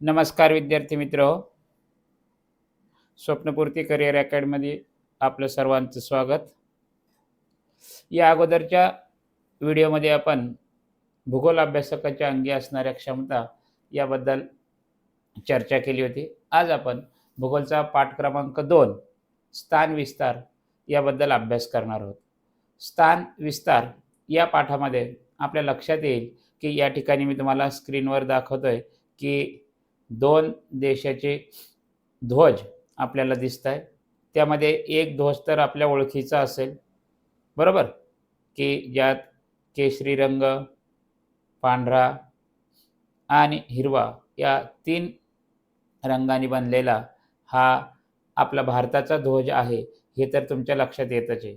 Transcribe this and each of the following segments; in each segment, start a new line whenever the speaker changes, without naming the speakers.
नमस्कार विद्यार्थी मित्र. स्वप्नपूर्ती करिअर अकॅडमीमध्ये आपलं सर्वांचं स्वागत. या अगोदरच्या व्हिडिओमध्ये आपण भूगोल अभ्यासकाच्या अंगी असणाऱ्या क्षमता याबद्दल चर्चा केली होती. आज आपण भूगोलचा पाठ क्रमांक दोन स्थान विस्तार याबद्दल अभ्यास करणार आहोत. स्थान विस्तार या पाठामध्ये आपल्या लक्षात येईल की या ठिकाणी मी तुम्हाला स्क्रीनवर दाखवतोय की दोन देशाचे ध्वज आपल्याला दिसत आहे त्यामध्ये एक ध्वज तर आपल्या ओळखीचा असेल. बरोबर? की ज्यात केशरी रंग पांढरा आणि हिरवा या तीन रंगाने बनलेला हा आपला भारताचा ध्वज आहे हे तर तुमच्या लक्षात येतच आहे.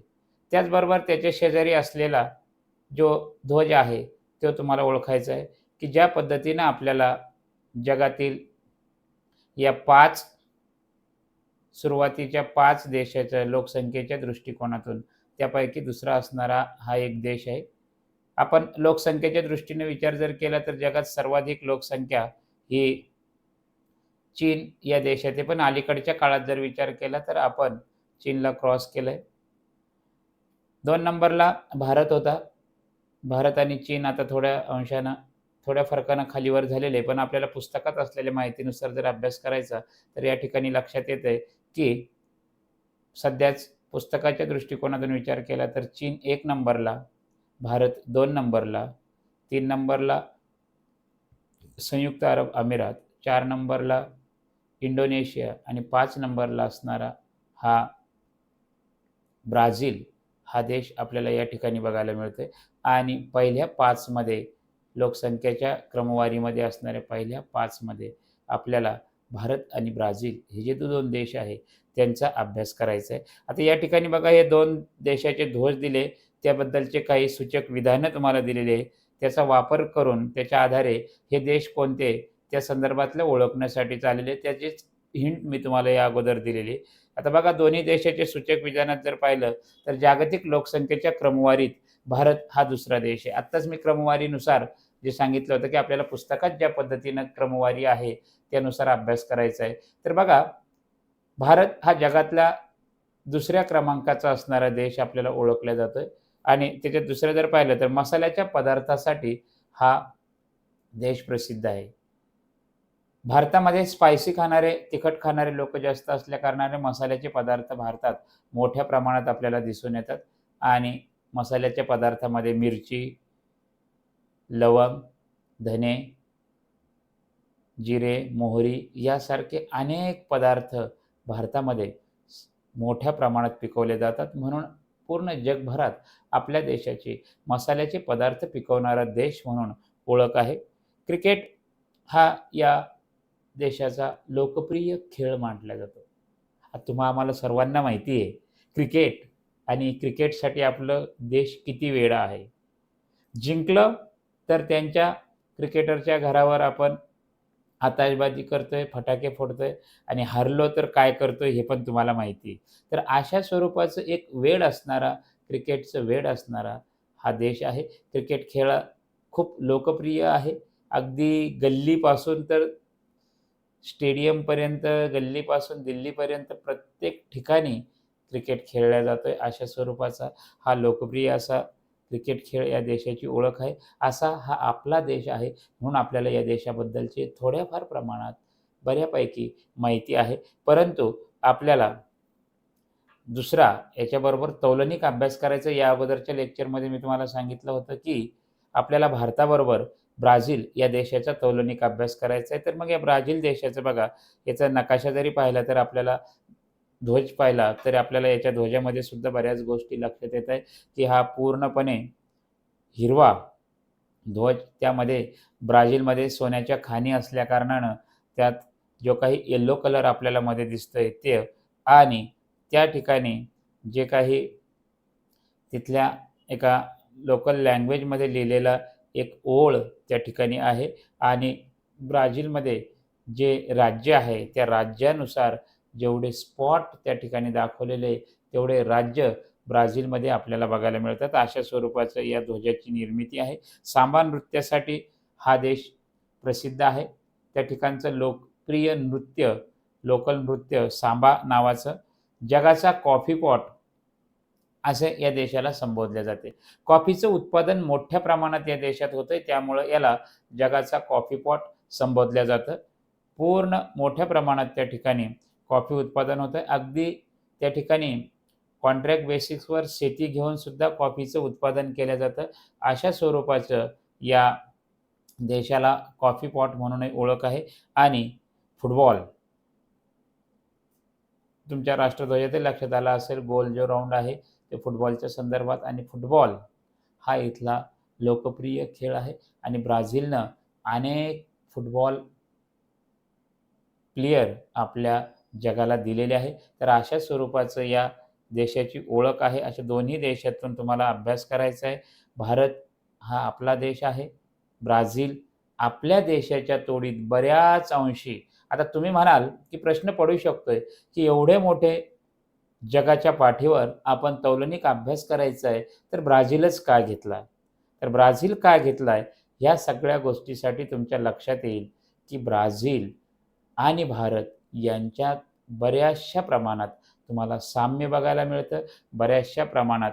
त्याचबरोबर त्याच्या शेजारी असलेला जो ध्वज आहे तो तुम्हाला ओळखायचा आहे की ज्या पद्धतीनं आपल्याला जगातील या पाच सुरुवातीच्या पाच देशाच्या लोकसंख्येच्या दृष्टिकोनातून त्यापैकी दुसरा असणारा हा एक देश आहे. आपण लोकसंख्येच्या दृष्टीने विचार जर केला तर जगात सर्वाधिक लोकसंख्या ही चीन या देशात आहे. पण अलीकडच्या काळात जर विचार केला तर आपण चीनला क्रॉस केलंय. दोन नंबरला भारत होता. भारत आणि चीन आता थोड्या अंशानं थोड्या फरकानं खालीवर झालेले आहे. पण आपल्याला पुस्तकात असलेल्या माहितीनुसार जर अभ्यास करायचा तर या ठिकाणी लक्षात येत आहे की सध्याच पुस्तकाच्या दृष्टिकोनातून विचार केला तर चीन एक नंबरला भारत दोन नंबरला तीन नंबरला संयुक्त अरब अमिरात चार नंबरला इंडोनेशिया आणि पाच नंबरला असणारा हा ब्राझील हा देश आपल्याला या ठिकाणी बघायला मिळतोय. आणि पहिल्या पाचमध्ये लोकसंख्येच्या क्रमवारीमध्ये असणाऱ्या पहिल्या पाचमध्ये आपल्याला भारत आणि ब्राझील हे जे दोन देश आहे त्यांचा अभ्यास करायचा आहे. आता या ठिकाणी बघा हे दोन देशाचे ध्वज दिले. त्याबद्दलचे काही सूचक विधानं तुम्हाला दिलेले आहे. त्याचा वापर करून त्याच्या आधारे हे देश कोणते त्या संदर्भातलं ओळखण्यासाठी चाललेले त्याचीच हिंट मी तुम्हाला या अगोदर दिलेली आता बघा दोन्ही देशाचे सूचक विधानात जर पाहिलं तर जागतिक लोकसंख्येच्या क्रमवारीत भारत हा दुसरा देश आहे. आत्ताच मी क्रमवारीनुसार जे सांगितलं होतं की आपल्याला पुस्तकात ज्या पद्धतीनं क्रमवारी आहे त्यानुसार अभ्यास करायचा आहे. तर बघा भारत हा जगातला दुसऱ्या क्रमांकाचा असणारा देश आपल्याला ओळखला जातोय. आणि त्याच्यात दुसरं जर पाहिलं तर मसाल्याच्या पदार्थासाठी हा देश प्रसिद्ध आहे. भारतामध्ये स्पायसी खाणारे तिखट खाणारे लोक जास्त असल्या कारणाने मसाल्याचे पदार्थ भारतात मोठ्या प्रमाणात आपल्याला दिसून येतात. आणि मसाल्याच्या पदार्थामध्ये मिरची लवंग धने जिरे मोहरी यासारखे अनेक पदार्थ भारतामध्ये मोठ्या प्रमाणात पिकवले जातात. म्हणून पूर्ण जगभरात आपल्या देशाची मसाल्याचे पदार्थ पिकवणारा देश म्हणून ओळख आहे. क्रिकेट हा या देशाचा लोकप्रिय खेळ मानला जातो. तुम्हा आम्हाला सर्वांना माहिती आहे क्रिकेट आणि क्रिकेटसाठी आपलं देश किती वेळा आहे. जिंकलं तर त्यांच्या क्रिकेटरच्या घरावर आपण आताशबाजी करतो आहे फटाके फोडतो आहे आणि हरलो तर काय करतो हे पण तुम्हाला माहिती आहे. तर अशा स्वरूपाचं एक वेळ असणारा क्रिकेटचं वेळ असणारा हा देश आहे. क्रिकेट खेळ खूप लोकप्रिय आहे. अगदी गल्लीपासून तर स्टेडियमपर्यंत गल्लीपासून दिल्लीपर्यंत प्रत्येक ठिकाणी क्रिकेट खेळला जातो आहे अशा स्वरूपाचा हा लोकप्रिय असा क्रिकेट खेळ या देशाची ओळख आहे. असा हा आपला देश आहे म्हणून आपल्याला या देशाबद्दलचे थोड्याफार प्रमाणात बऱ्यापैकी माहिती आहे. परंतु आपल्याला दुसरा याच्याबरोबर तौलनिक अभ्यास करायचा या अगोदरच्या लेक्चरमध्ये मी तुम्हाला सांगितलं होतं की आपल्याला भारताबरोबर ब्राझील या देशाचा तौलनिक अभ्यास करायचा आहे. तर मग या ब्राझील देशाचं बघा याचा नकाशा जरी पाहिला तर आपल्याला ध्वज पाहिला तर आपल्याला याच्या ध्वजामध्ये सुद्धा बऱ्याच गोष्टी लक्षात येत आहे की हा पूर्णपणे हिरवा ध्वज त्यामध्ये ब्राझीलमध्ये सोन्याच्या खाणी असल्याकारणानं त्यात जो काही येल्लो कलर आपल्याला मध्ये दिसतोय ते आणि त्या ठिकाणी जे काही तिथल्या एका लोकल लँग्वेजमध्ये लिहिलेला एक ओळ त्या ठिकाणी आहे आणि ब्राझीलमध्ये जे राज्य आहे त्या राज्यानुसार जेवढे स्पॉट त्या ठिकाणी दाखवलेले तेवढे राज्य ब्राझीलमध्ये आपल्याला बघायला मिळतात. अशा स्वरूपाचं या ध्वजाची निर्मिती आहे. सांबा नृत्यासाठी हा देश प्रसिद्ध आहे. त्या ठिकाणचं लोकप्रिय नृत्य लोकल नृत्य सांबा नावाचं जगाचा कॉफी पॉट असे या देशाला संबोधले जाते. कॉफीचं उत्पादन मोठ्या प्रमाणात या देशात होतं त्यामुळं याला जगाचा कॉफी पॉट संबोधलं जातं. पूर्ण मोठ्या प्रमाणात त्या ठिकाणी कॉफी उत्पादन होतं अगदी त्या ठिकाणी कॉन्ट्रॅक्ट बेसिसवर शेती घेऊनसुद्धा कॉफीचं उत्पादन केलं जातं. अशा स्वरूपाचं या देशाला कॉफी पॉट म्हणूनही ओळख आहे. आणि फुटबॉल तुमच्या राष्ट्रध्वजातही लक्षात आला असेल गोल जो राऊंड आहे ते फुटबॉलच्या संदर्भात. आणि फुटबॉल हा इथला लोकप्रिय खेळ आहे. आणि ब्राझीलनं अनेक फुटबॉल प्लेयर आपल्या जगाला दिलेले आहे. तर अशा स्वरूपाचं या देशाची ओळख आहे. अशा दोन्ही देशातून तुम्हाला अभ्यास करायचा आहे. भारत हा आपला देश आहे. ब्राझील आपल्या देशाच्या तोडीत बऱ्याच अंशी. आता तुम्ही म्हणाल की प्रश्न पडू शकतोय की एवढे मोठे जगाच्या पाठीवर आपण तौलनिक अभ्यास करायचा आहे तर ब्राझीलच का घेतला तर ब्राझील का घेतला आहे ह्या सगळ्या गोष्टीसाठी तुमच्या लक्षात येईल की ब्राझील आणि भारत यांच्यात बऱ्याचशा प्रमाणात तुम्हाला साम्य बघायला मिळतं बऱ्याचशा प्रमाणात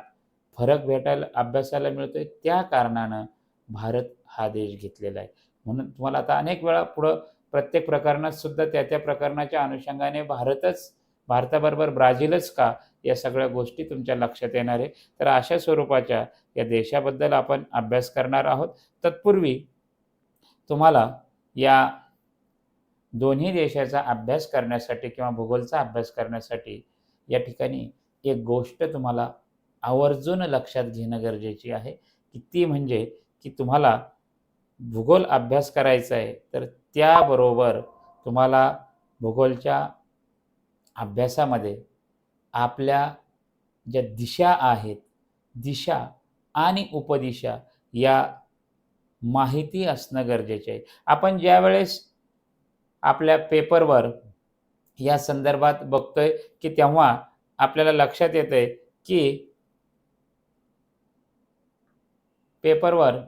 फरक भेटायला अभ्यासाला मिळतोय. त्या कारणानं भारत हा देश घेतलेला आहे. म्हणून तुम्हाला आता अनेक वेळा पुढं प्रत्येक प्रकरणात सुद्धा त्या त्या प्रकरणाच्या अनुषंगाने भारतच भारताबरोबर ब्राझीलच का या सगळ्या गोष्टी तुमच्या लक्षात येणार आहे. तर अशा स्वरूपाच्या या देशाबद्दल आपण अभ्यास करणार आहोत. तत्पूर्वी तुम्हाला या दोन्ही देशाचा अभ्यास करण्यासाठी किंवा भूगोलचा अभ्यास करण्यासाठी या ठिकाणी एक गोष्ट तुम्हाला आवर्जून लक्षात घेणं गरजेची आहे की ती म्हणजे की तुम्हाला भूगोल अभ्यास करायचा आहे तर त्याबरोबर तुम्हाला भूगोलच्या अभ्यासामध्ये आपल्या ज्या दिशा आहेत दिशा आणि उपदिशा या माहिती असणं गरजेचे आहे. आपण ज्यावेळेस आपल्या पेपरवर या संदर्भात बघतोय की तेव्हा आपल्याला लक्षात येतंय की पेपरवर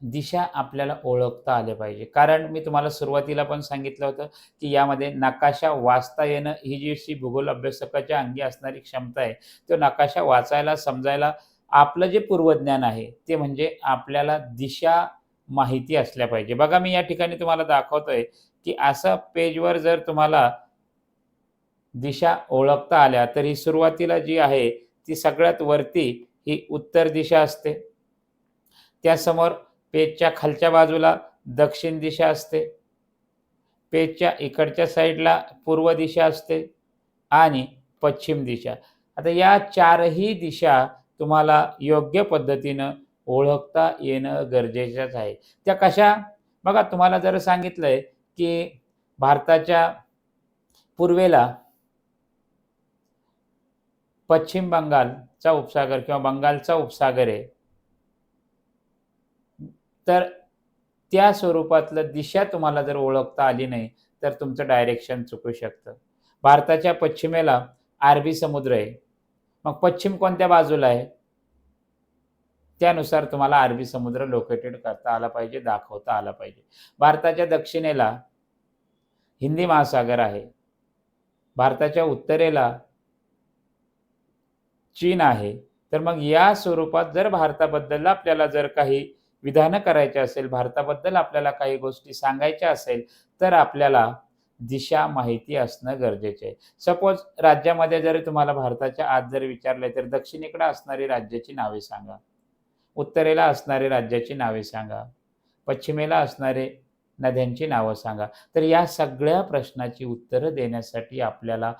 दिशा आपल्याला ओळखता आले पाहिजे. कारण मी तुम्हाला सुरुवातीला पण सांगितलं होतं की यामध्ये नकाशा वाचता येणं ही जी अशी भूगोल अभ्यासकाच्या अंगी असणारी क्षमता आहे तो नकाशा वाचायला समजायला आपलं जे पूर्वज्ञान आहे ते म्हणजे आपल्याला दिशा माहिती असल्या पाहिजे. बघा मी या ठिकाणी तुम्हाला दाखवतोय की असं पेजवर जर तुम्हाला दिशा ओळखता आल्या तर ही सुरुवातीला जी आहे ती सगळ्यात वरती ही उत्तर दिशा असते. त्यासमोर पेजच्या खालच्या बाजूला दक्षिण दिशा असते. पेजच्या इकडच्या साईडला पूर्व दिशा असते आणि पश्चिम दिशा. आता या चारही दिशा तुम्हाला योग्य पद्धतीनं ओळखता येणं गरजेचंच आहे. त्या कशा? बघा तुम्हाला जर सांगितलंय की भारताच्या पूर्वेला पश्चिम बंगालचा उपसागर किंवा बंगालचा उपसागर आहे तर त्या स्वरूपातलं दिशा तुम्हाला जर ओळखता आली नाही तर तुमचं डायरेक्शन चुकू शकतं. भारताच्या पश्चिमेला अरबी समुद्र आहे. मग पश्चिम कोणत्या बाजूला आहे? त्यानुसार तुम्हाला अरबी समुद्र लोकेटेड करता आला पाहिजे दाखवता आला पाहिजे. भारताच्या दक्षिणेला हिंदी महासागर आहे. भारताच्या उत्तरेला चीन आहे. तर मग या स्वरूपात जर भारताबद्दल आपल्याला जर काही विधानं करायचे असेल भारताबद्दल आपल्याला काही गोष्टी सांगायच्या असेल तर आपल्याला दिशा माहिती असणं गरजेचे आहे. सपोज राज्यामध्ये जर तुम्हाला भारताच्या आत जर विचारले तर दक्षिणेकडे असणारी राज्याची नावे सांगा. उत्तरेला असणारे राज्याची नावे सांगा. पश्चिमेला असणारे नद्यांची नावं सांगा. तर या सगळ्या प्रश्नाची उत्तरं देण्यासाठी आपल्याला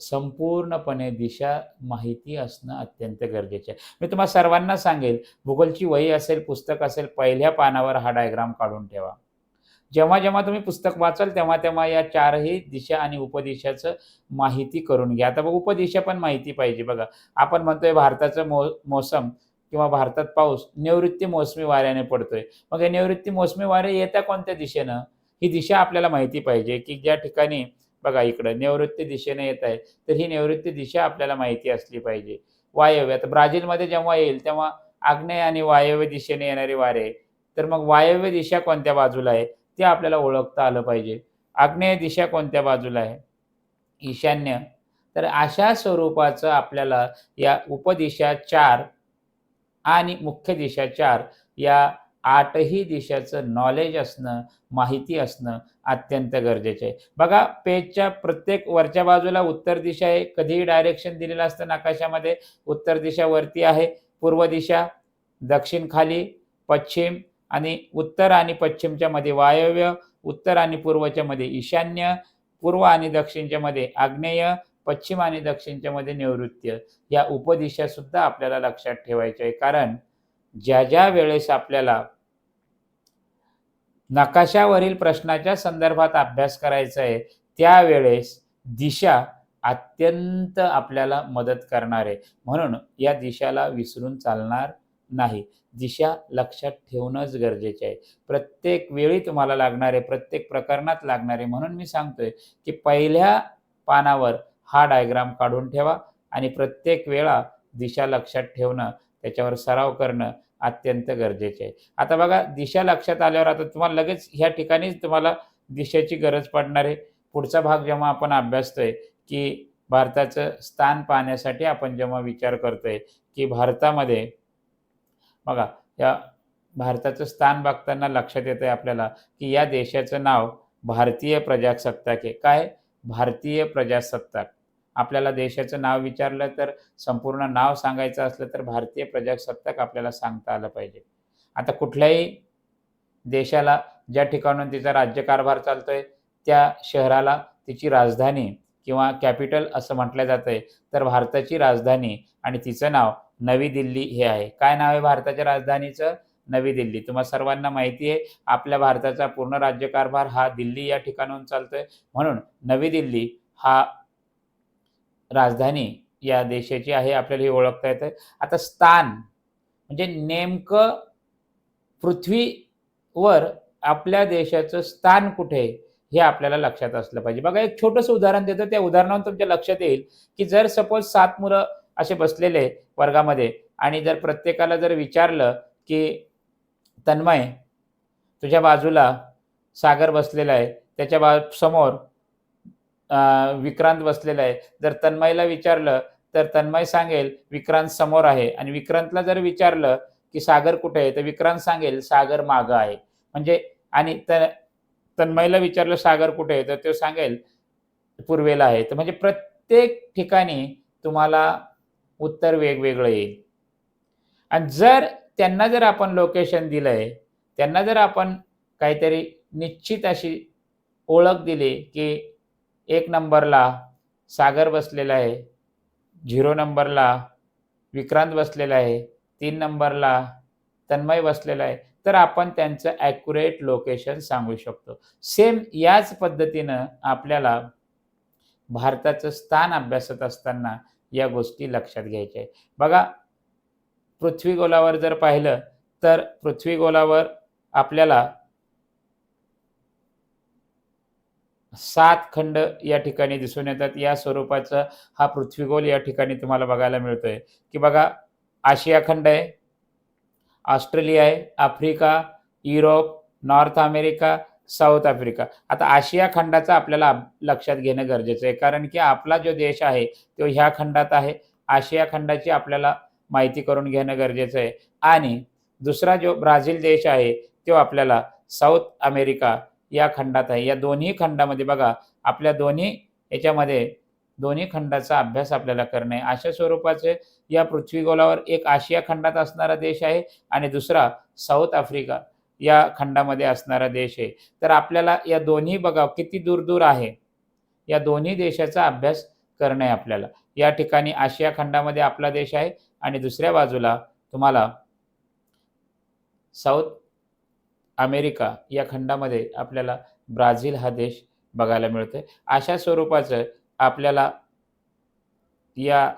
संपूर्णपणे दिशा माहिती असणं अत्यंत गरजेचे आहे. मी तुम्हाला सर्वांना सांगेल भूगोलची वही असेल पुस्तक असेल पहिल्या पानावर हा डायग्राम काढून ठेवा. जेव्हा जेव्हा तुम्ही पुस्तक वाचाल तेव्हा तेव्हा या चारही दिशा आणि उपदिशाचं माहिती करून घ्या. आता बघ उपदिशा पण माहिती पाहिजे बघा. आपण म्हणतोय भारताचं मो मौसम किंवा भारतात पाऊस निवृत्ती मोसमी वाऱ्याने पडतोय. मग हे निवृत्ती मोसमी वारे येत्या कोणत्या दिशेनं? ही दिशा आपल्याला माहिती पाहिजे की ज्या ठिकाणी बघा इकडं निवृत्ती दिशेने येत आहे तर ही निवृत्ती दिशा आपल्याला माहिती असली पाहिजे. वायव्य आता ब्राझीलमध्ये जेव्हा येईल तेव्हा आग्नेय आणि वायव्य दिशेने येणारे वारे. तर मग वायव्य दिशा कोणत्या बाजूला आहे? ते आपल्याला ओळखता आलं पाहिजे. आग्नेय दिशा कोणत्या बाजूला आहे? ईशान्य. तर अशा स्वरूपाचं आपल्याला या उपदिशा चार आणि मुख्य दिशा चार या आठही दिशाचं नॉलेज असणं माहिती असणं अत्यंत गरजेचं आहे. बघा पेजच्या प्रत्येक वरच्या बाजूला उत्तर दिशा आहे. कधीही डायरेक्शन दिलेलं असतं नकाशामध्ये. उत्तर दिशा वरती आहे. पूर्व दिशा दक्षिण खाली पश्चिम आणि उत्तर आणि पश्चिमच्या मध्ये वायव्य उत्तर आणि पूर्वच्या मध्ये ईशान्य पूर्व आणि दक्षिणच्या मध्ये आग्नेय पश्चिम आणि दक्षिणच्या मध्ये नैऋत्य या उपदिशा सुद्धा आपल्याला लक्षात ठेवायच्या आहे कारण ज्या ज्या वेळेस आपल्याला नकाशावरील प्रश्नाच्या संदर्भात अभ्यास करायचा आहे त्यावेळेस दिशा अत्यंत आपल्याला मदत करणार आहे. म्हणून या दिशाला विसरून चालणार नाही. दिशा लक्षात ठेवणंच गरजेचे आहे. प्रत्येक वेळी तुम्हाला लागणारे प्रत्येक प्रकरणात लागणारे म्हणून मी सांगतोय की पहिल्या पानावर हा डायग्राम काढून ठेवा आणि प्रत्येक वेळा दिशा लक्षात ठेवणं त्याच्यावर सराव करणं अत्यंत गरजेचे आहे. आता बघा दिशा लक्षात आल्यावर आता तुम्हाला लगेच ह्या ठिकाणीच तुम्हाला दिशेची गरज पडणार आहे. पुढचा भाग जेव्हा आपण अभ्यासतोय की भारताचं स्थान पाहण्यासाठी आपण जेव्हा विचार करतोय की भारतामध्ये बघा या भारताचं स्थान बघताना लक्षात येतं आहे आपल्याला की या देशाचं नाव भारतीय प्रजासत्ताक आहे. काय? भारतीय प्रजासत्ताक. आपल्याला देशाचं नाव विचारलं तर संपूर्ण नाव सांगायचं असलं तर भारतीय प्रजासत्ताक आपल्याला सांगता आलं पाहिजे. आता कुठल्याही देशाला ज्या ठिकाणून तिचा राज्यकारभार चालतोय त्या शहराला तिची राजधानी किंवा कॅपिटल असं म्हटलं जातं आहे तर भारताची राजधानी आणि तिचं नाव नवी दिल्ली हे आहे. काय नाव आहे भारताच्या राजधानीचं? नवी दिल्ली. तुम्हा सर्वांना माहिती आहे आपल्या भारताचा पूर्ण राज्यकारभार हा दिल्ली या ठिकाणाहून चालतोय. म्हणून नवी दिल्ली हा राजधानी या देशाची आहे आपल्याला हे ओळखता येतं आता स्थान म्हणजे नेमकं पृथ्वीवर आपल्या देशाचं स्थान कुठे आहे हे आपल्याला लक्षात असलं पाहिजे. बघा एक छोटंसं उदाहरण देतं त्या उदाहरणावरून तुमच्या लक्षात येईल की जर सपोज सात मुलं असे बसलेले वर्गामध्ये आणि जर प्रत्येकाला जर विचारलं की तन्मय तुझ्या बाजूला सागर बसलेला आहे. त्याच्या बा समोर विक्रांत बसलेला आहे. जर तन्मयला विचारलं तर तन्मय सांगेल विक्रांत समोर आहे. आणि विक्रांतला जर विचारलं की सागर कुठे आहे तर विक्रांत सांगेल सागर मागं आहे. म्हणजे आणि त तन्मयला विचारलं सागर कुठे आहे? तर तो सांगेल पूर्वेला आहे. तर म्हणजे प्रत्येक ठिकाणी तुम्हाला उत्तर वेगवेगळं येईल. आणि जर त्यांना जर आपण लोकेशन दिलं आहे त्यांना जर आपण काहीतरी निश्चित अशी ओळख दिली की एक नंबरला सागर बसलेला आहे झिरो नंबरला विक्रांत बसलेला आहे तीन नंबरला तन्मय बसलेला आहे तर आपण त्यांचं ॲक्युरेट लोकेशन सांगू शकतो. सेम याच पद्धतीनं आपल्याला भारताचं स्थान अभ्यासत असताना या गोष्टी लक्षात घ्यायच्या आहे बघा पृथ्वी गोलावर जर पाहिलं तर पृथ्वी गोलावर आपल्याला सात खंड या ठिकाणी दिसून येतात. या स्वरूपाचा हा पृथ्वीगोल या ठिकाणी तुम्हाला बघायला मिळतोय. की बघा आशिया खंड आहे ऑस्ट्रेलिया आहे Africa Europe North America South Africa. आता आशिया खंडाचा आपल्याला लक्षात घेणं गरजेचं आहे. कारण की आपला जो देश आहे तो ह्या खंडात आहे. आशिया खंडाची आपल्याला माहिती करून घेणं गरजेचं आहे. आणि दुसरा जो ब्राझील देश आहे तो आपल्याला साऊथ अमेरिका या खंडात आहे. या दोन्ही खंडामध्ये बघा आपल्या दोन्ही याच्यामध्ये दोन्ही खंडाचा अभ्यास आपल्याला करणे अशा स्वरूपाचे या पृथ्वीगोलावर एक आशिया खंडात असणारा देश आहे आणि दुसरा साऊथ आफ्रिका या खंडामध्ये असणारा देश आहे. तर आपल्याला या दोन्ही बघा किती दूर दूर आहे. या दोन्ही देशाचा अभ्यास करणे आपल्याला. या ठिकाणी आशिया खंडामध्ये आपला देश आहे आणि दुसऱ्या बाजूला तुम्हाला साऊथ अमेरिका या खंडामध्ये आपल्याला ब्राझील हा देश बघायला मिळतोय. अशा स्वरूपाचं आपल्याला या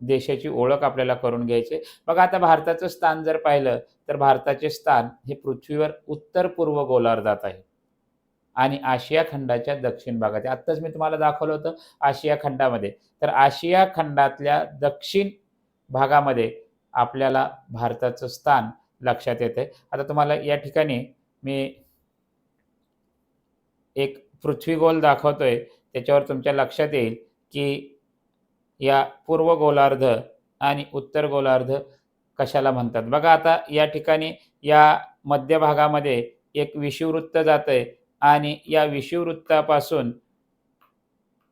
देशाची ओळख आपल्याला करून घ्यायची. बघा आता भारताचं स्थान जर पाहिलं तर भारताचे स्थान हे पृथ्वीवर उत्तर पूर्व गोलार्धात आहे. आणि आशिया खंडाच्या दक्षिण भागात आहे. आत्ताच मी तुम्हाला दाखवलं होतं आशिया खंडामध्ये. तर आशिया खंडातल्या दक्षिण भागामध्ये आपल्याला भारताचं स्थान लक्षात येते आता तुम्हाला या ठिकाणी मी एक पृथ्वी गोल दाखवतोय. त्याच्यावर तुमच्या लक्षात येईल की या पूर्व गोलार्ध आणि उत्तर गोलार्ध कशाला म्हणतात? बघा आता या ठिकाणी या मध्यभागामध्ये एक विषुववृत्त जातंय आणि या विषुववृत्तापासून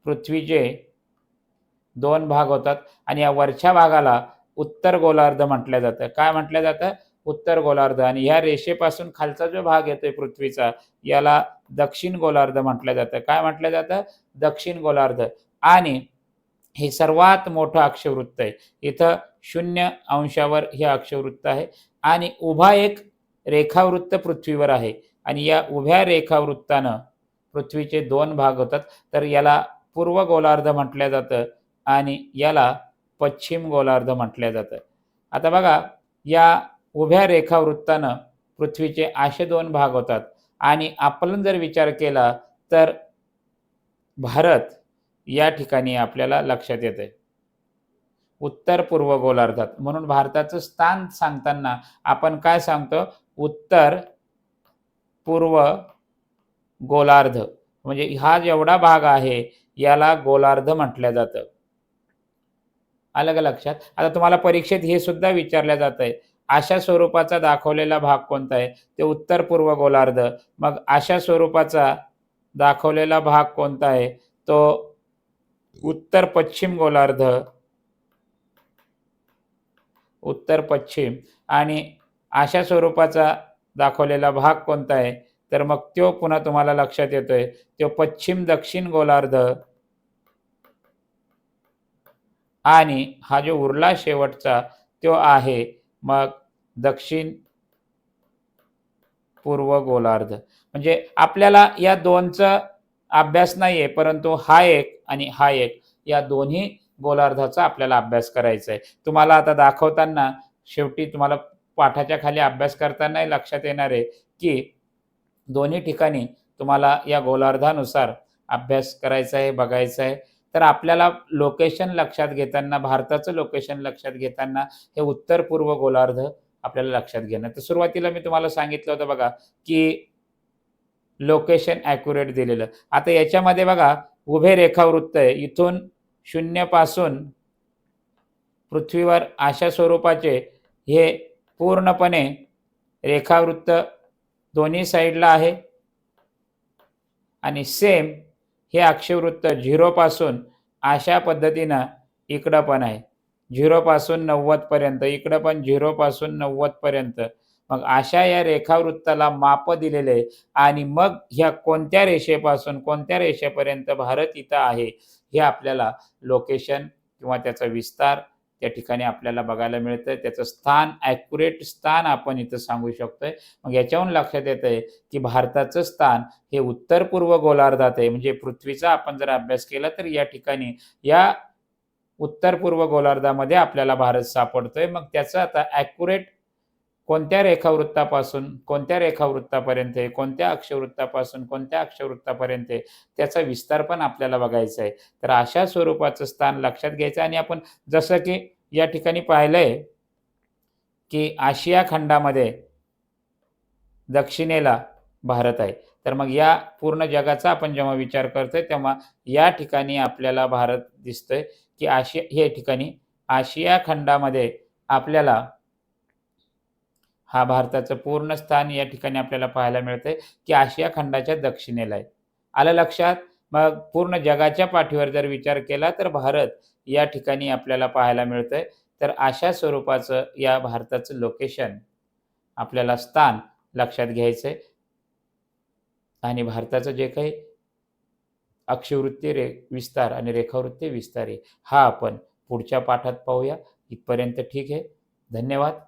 पृथ्वीचे दोन भाग होतात आणि या वरच्या भागाला उत्तर गोलार्ध म्हटलं जातं. काय म्हटलं जातं? उत्तर गोलार्ध. आणि ह्या रेषेपासून खालचा जो भाग येतोय पृथ्वीचा याला दक्षिण गोलार्ध म्हटलं जातं. काय म्हटलं जातं? दक्षिण गोलार्ध. आणि हे सर्वात मोठं अक्षवृत्त आहे. इथं शून्य अंशावर हे अक्षवृत्त आहे. आणि उभा एक रेखावृत्त पृथ्वीवर आहे. आणि या उभ्या रेखावृत्तानं पृथ्वीचे दोन भाग होतात. तर याला पूर्व गोलार्ध म्हटलं जातं. आणि याला पश्चिम गोलार्ध म्हटलं जातं. आता बघा या उभ्या रेखावृत्तानं पृथ्वीचे असे दोन भाग होतात. आणि आपण जर विचार केला तर भारत या ठिकाणी आपल्याला लक्षात येते उत्तर पूर्व गोलार्धात. म्हणून भारताचं स्थान सांगताना आपण काय सांगतो? उत्तर पूर्व गोलार्ध. म्हणजे हा जेवढा भाग आहे याला गोलार्ध म्हटलं जातं. अलग लक्षात. आता तुम्हाला परीक्षेत हे सुद्धा विचारलं जात आहे. अशा स्वरूपाचा दाखवलेला भाग कोणता आहे? ते उत्तर पूर्व गोलार्ध. मग अशा स्वरूपाचा दाखवलेला भाग कोणता आहे? तो उत्तर पश्चिम गोलार्ध. उत्तर पश्चिम. आणि अशा स्वरूपाचा दाखवलेला भाग कोणता आहे? तर मग तो पुन्हा तुम्हाला लक्षात येतोय. तो पश्चिम दक्षिण गोलार्ध. आणि हा जो उरला शेवटचा तो आहे मग दक्षिण पूर्व गोलार्ध. म्हणजे आपल्याला या दोनचा अभ्यास नाही आहे परंतु हा एक आणि हा एक या दोन्ही गोलार्धाचा आपल्याला अभ्यास करायचा आहे तुम्हाला आता दाखवताना शेवटी तुम्हाला पाठाच्या खाली अभ्यास करताना लक्षात येणार आहे की दोन्ही ठिकाणी तुम्हाला या गोलार्धानुसार अभ्यास करायचा आहे बघायचा आहे तर आपल्याला लोकेशन लक्षात घेताना भारताचं लोकेशन लक्षात घेताना हे उत्तर पूर्व गोलार्ध आपल्याला लक्षात घेणं. तर सुरुवातीला मी तुम्हाला सांगितलं होतं बघा की लोकेशन ॲक्युरेट दिलेलं. आता याच्यामध्ये बघा उभे रेखावृत्त आहे. इथून शून्यपासून पृथ्वीवर अशा स्वरूपाचे हे पूर्णपणे रेखावृत्त दोन्ही साईडला आहे. आणि सेम हे अक्षवृत्त झिरोपासून अशा पद्धतीनं इकडं पण आहे. झिरोपासून नव्वदपर्यंत इकडं पण झिरोपासून नव्वदपर्यंत मग अशा या रेखावृत्ताला माप दिलेले आहे आणि मग ह्या कोणत्या रेषेपासून कोणत्या रेषेपर्यंत भारत इथं आहे हे आपल्याला लोकेशन किंवा त्याचा विस्तार त्या ठिकाणी आपल्याला बघायला मिळतं त्याचं स्थान ॲक्युरेट स्थान आपण इथं सांगू शकतोय. मग याच्याहून लक्षात येतं आहे की भारताचं स्थान हे उत्तर पूर्व गोलार्धात आहे. म्हणजे पृथ्वीचा आपण जर अभ्यास केला तर या ठिकाणी या उत्तर पूर्व गोलार्धामध्ये आपल्याला भारत सापडतोय. मग त्याचं आता ॲक्युरेट कोणत्या रेखावृत्तापासून कोणत्या रेखावृत्तापर्यंत आहे कोणत्या अक्षवृत्तापासून कोणत्या अक्षवृत्तापर्यंत आहे त्याचा विस्तार पण आपल्याला बघायचा आहे. तर अशा स्वरूपाचं स्थान लक्षात घ्यायचं आणि आपण जसं की या ठिकाणी पाहिलंय की आशिया खंडामध्ये दक्षिणेला भारत आहे. तर मग या पूर्ण जगाचा आपण जेव्हा विचार करतोय तेव्हा या ठिकाणी आपल्याला भारत दिसतोय की आशिया हे ठिकाणी आशिया खंडामध्ये आपल्याला हा भारताचं पूर्ण स्थान या ठिकाणी आपल्याला पाहायला मिळतंय की आशिया खंडाच्या दक्षिणेला आहे. आलं लक्षात? मग पूर्ण जगाच्या पाठीवर जर विचार केला तर भारत या ठिकाणी आपल्याला पाहायला मिळतंय. तर अशा स्वरूपाचं या भारताचं लोकेशन आपल्याला स्थान लक्षात घ्यायचं आहे आणि भारताचं जे काही अक्षवृत्ती रे विस्तार आणि रेखावृत्ती विस्तार आहे हा आपण पुढच्या पाठात पाहूया. इथपर्यंत ठीक आहे. धन्यवाद.